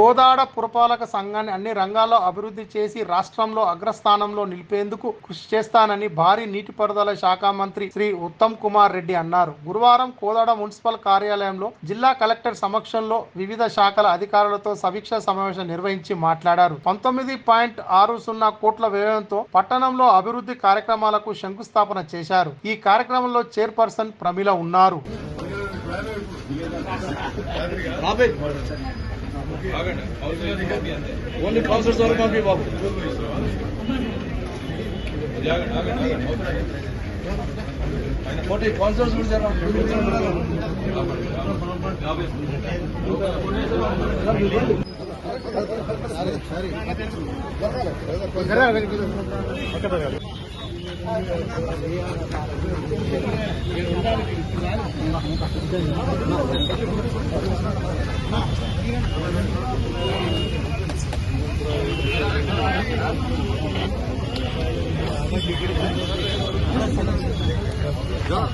కోదాడ పురపాలక సంఘాన్ని అన్ని రంగాల్లో అభివృద్ధి చేసి రాష్ట్రంలో అగ్రస్థానంలో నిలిపేందుకు కృషి చేస్తానని భారీ నీటిపారుదల శాఖ మంత్రి శ్రీ ఉత్తమ్ కుమార్ రెడ్డి అన్నారు. గురువారం కోదాడ మున్సిపల్ కార్యాలయంలో జిల్లా కలెక్టర్ సమక్షంలో వివిధ శాఖల అధికారులతో సమీక్ష సమావేశం నిర్వహించి మాట్లాడారు. పంతొమ్మిది పాయింట్ ఆరు సున్నా కోట్ల వ్యయంతో పట్టణంలో అభివృద్ధి కార్యక్రమాలకు శంకుస్థాపన చేశారు. ఈ కార్యక్రమంలో చైర్పర్సన్ ప్రమిల ఉన్నారు. ఓన్లీ కౌన్సిలర్స్ వరకు పంపి బాబు ఒకటి కౌన్సిలర్స్ కూడా జరగాలి ఉండాలి 야.